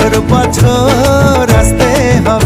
বছর বছর আসতে হবে।